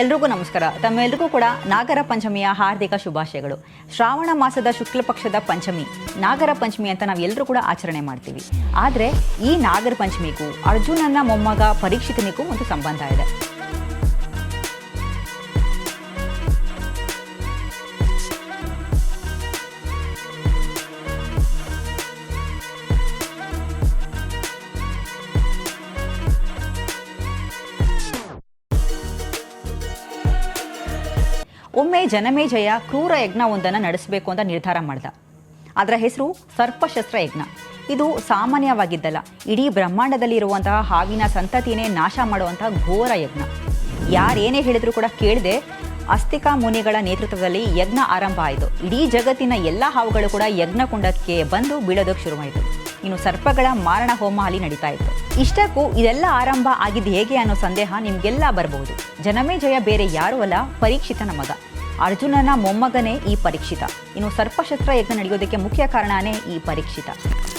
ಎಲ್ರಿಗೂ ನಮಸ್ಕಾರ. ತಮ್ಮೆಲ್ರಿಗೂ ಕೂಡ ನಾಗರ ಪಂಚಮಿಯ ಹಾರ್ದಿಕ ಶುಭಾಶಯಗಳು. ಶ್ರಾವಣ ಮಾಸದ ಶುಕ್ಲ ಪಕ್ಷದ ಪಂಚಮಿ, ನಾಗರ ಪಂಚಮಿ ಅಂತ ನಾವು ಎಲ್ಲರೂ ಕೂಡ ಆಚರಣೆ ಮಾಡ್ತೀವಿ. ಆದರೆ ಈ ನಾಗರ ಪಂಚಮಿಗೂ ಅರ್ಜುನನ ಮೊಮ್ಮಗ ಪರೀಕ್ಷಿತನಿಗೂ ಒಂದು ಸಂಬಂಧ ಇದೆ. ಒಮ್ಮೆ ಜನಮೇಜಯ ಕ್ರೂರ ಯಜ್ಞವೊಂದನ್ನು ನಡೆಸಬೇಕು ಅಂತ ನಿರ್ಧಾರ ಮಾಡ್ದ. ಅದರ ಹೆಸರು ಸರ್ಪಶಸ್ತ್ರ ಯಜ್ಞ. ಇದು ಸಾಮಾನ್ಯವಾಗಿದ್ದಲ್ಲ, ಇಡೀ ಬ್ರಹ್ಮಾಂಡದಲ್ಲಿ ಇರುವಂತಹ ಹಾವಿನ ಸಂತತಿನೇ ನಾಶ ಮಾಡುವಂತಹ ಘೋರ ಯಜ್ಞ. ಯಾರೇನೇ ಹೇಳಿದ್ರು ಕೂಡ ಕೇಳದೆ, ಅಸ್ತಿಕಾ ಮುನಿಗಳ ನೇತೃತ್ವದಲ್ಲಿ ಯಜ್ಞ ಆರಂಭ ಆಯಿತು. ಇಡೀ ಜಗತ್ತಿನ ಎಲ್ಲ ಹಾವುಗಳು ಕೂಡ ಯಜ್ಞಕುಂಡಕ್ಕೆ ಬಂದು ಬೀಳೋದಕ್ಕೆ ಶುರುವಾಯಿತು. ಇನ್ನು ಸರ್ಪಗಳ ಮಾರಣ ಹೋಮ ಅಲ್ಲಿ ನಡೀತಾ ಇತ್ತು. ಇಷ್ಟಕ್ಕೂ ಇದೆಲ್ಲ ಆರಂಭ ಆಗಿದ್ದು ಹೇಗೆ ಅನ್ನೋ ಸಂದೇಹ ನಿಮ್ಗೆಲ್ಲ ಬರಬಹುದು ಜನಮೇಜಯ ಬೇರೆ ಯಾರು ಅಲ್ಲ, ಪರೀಕ್ಷಿತನ ಮಗ. ಅರ್ಜುನನ ಮೊಮ್ಮಗನೇ ಈ ಪರೀಕ್ಷಿತ. ಇನ್ನು ಸರ್ಪಶಸ್ತ್ರ ಯಜ್ಞ ನಡೆಯೋದಕ್ಕೆ ಮುಖ್ಯ ಕಾರಣನೇ ಈ ಪರೀಕ್ಷಿತ.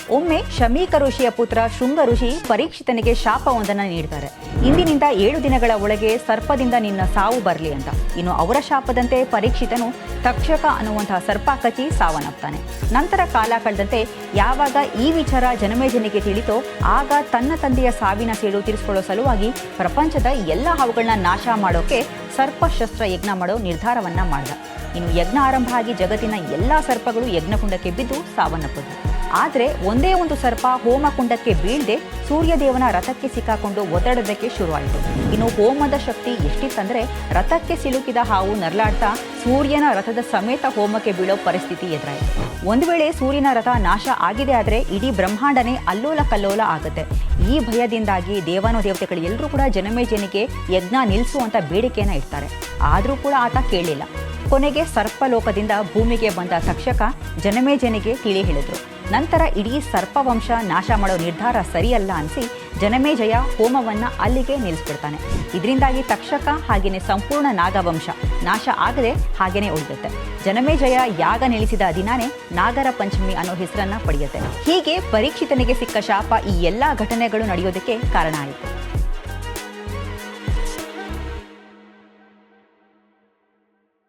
ಒಮ್ಮೆ ಶಮೀಕ ಋಷಿಯ ಪುತ್ರ ಶೃಂಗ ಋಷಿ ಪರೀಕ್ಷಿತನಿಗೆ ಶಾಪವೊಂದನ್ನು ನೀಡ್ತಾರೆ ಇಂದಿನಿಂದ ಏಳು ದಿನಗಳ ಒಳಗೆ ಸರ್ಪದಿಂದ ನಿನ್ನ ಸಾವು ಬರಲಿ ಅಂತ. ಇನ್ನು ಅವರ ಶಾಪದಂತೆ ಪರೀಕ್ಷಿತನು ತಕ್ಷಕ ಅನ್ನುವಂತಹ ಸರ್ಪ ಕಚ್ಚಿ ಸಾವನ್ನಪ್ತಾನೆ. ನಂತರ ಕಾಲ ಕಳೆದಂತೆ ಯಾವಾಗ ಈ ವಿಚಾರ ಜನಮೇಜನಿಗೆ ತಿಳಿತೋ ಆಗ ತನ್ನ ತಂದೆಯ ಸಾವಿನ ಸೇಡು ತೀರಿಸಿಕೊಳ್ಳೋ ಸಲುವಾಗಿ ಪ್ರಪಂಚದ ಎಲ್ಲ ಹಾವುಗಳನ್ನ ನಾಶ ಮಾಡೋಕೆ ಸರ್ಪಶಸ್ತ್ರ ಯಜ್ಞ ಮಾಡೋ ನಿರ್ಧಾರವನ್ನ ಮಾಡಿದ. ಇನ್ನು ಯಜ್ಞ ಆರಂಭ ಆಗಿ ಜಗತ್ತಿನ ಎಲ್ಲ ಸರ್ಪಗಳು ಯಜ್ಞಕುಂಡಕ್ಕೆ ಬಿದ್ದು ಸಾವನ್ನಪ್ಪದು ಆದರೆ ಒಂದೇ ಒಂದು ಸರ್ಪ ಹೋಮಕುಂಡಕ್ಕೆ ಬೀಳದೆ ಸೂರ್ಯದೇವನ ರಥಕ್ಕೆ ಸಿಕ್ಕಾಕೊಂಡು ಒದ್ದಾಡೋದಕ್ಕೆ ಶುರುವಾಯಿತು. ಇನ್ನು ಹೋಮದ ಶಕ್ತಿ ಎಷ್ಟಿತ್ತಂದ್ರೆ ರಥಕ್ಕೆ ಸಿಲುಕಿದ ಹಾವು ನರಳಾಡ್ತಾ ಸೂರ್ಯನ ರಥದ ಸಮೇತ ಹೋಮಕ್ಕೆ ಬೀಳೋ ಪರಿಸ್ಥಿತಿ ಎದುರಾಯಿತು. ಒಂದು ವೇಳೆ ಸೂರ್ಯನ ರಥ ನಾಶ ಆಗಿದೆ ಆದರೆ ಇಡೀ ಬ್ರಹ್ಮಾಂಡನೇ ಅಲ್ಲೋಲ ಕಲ್ಲೋಲ ಆಗುತ್ತೆ. ಈ ಭಯದಿಂದಾಗಿ ದೇವಾನು ದೇವತೆಗಳು ಎಲ್ಲರೂ ಕೂಡ ಜನಮೇಜನಿಗೆ ಯಜ್ಞ ನಿಲ್ಲಿಸು ಅಂತ ಬೇಡಿಕೆಯನ್ನು ಇಡ್ತಾರೆ. ಆದರೂ ಕೂಡ ಆತ ಕೇಳಿಲ್ಲ ಕೊನೆಗೆ ಸರ್ಪಲೋಕದಿಂದ ಭೂಮಿಗೆ ಬಂದ ತಕ್ಷಕ ಜನಮೇಜನಿಗೆ ತಿಳಿ ಹೇಳಿದ್ರು. ನಂತರ ಇಡೀ ಸರ್ಪವಂಶ ನಾಶ ಮಾಡೋ ನಿರ್ಧಾರ ಸರಿಯಲ್ಲ ಅನಿಸಿ ಜನಮೇಜಯ ಹೋಮವನ್ನು ಅಲ್ಲಿಗೆ ನಿಲ್ಲಿಸ್ಬಿಡ್ತಾನೆ. ಇದರಿಂದಾಗಿ ತಕ್ಷಕ ಹಾಗೆಯೇ ಸಂಪೂರ್ಣ ನಾಗವಂಶ ನಾಶ ಆಗದೆ ಹಾಗೆಯೇ ಉಳಿಯುತ್ತೆ. ಜನಮೇಜಯ ಯಾಗ ನಿಲ್ಲಿಸಿದ ದಿನಾನೇ ನಾಗರ ಪಂಚಮಿ ಅನ್ನೋ ಹೆಸರನ್ನ ಪಡೆಯುತ್ತೆ. ಹೀಗೆ ಪರೀಕ್ಷಿತನಿಗೆ ಸಿಕ್ಕ ಶಾಪ ಈ ಎಲ್ಲ ಘಟನೆಗಳು ನಡೆಯೋದಕ್ಕೆ ಕಾರಣ ಆಯಿತು.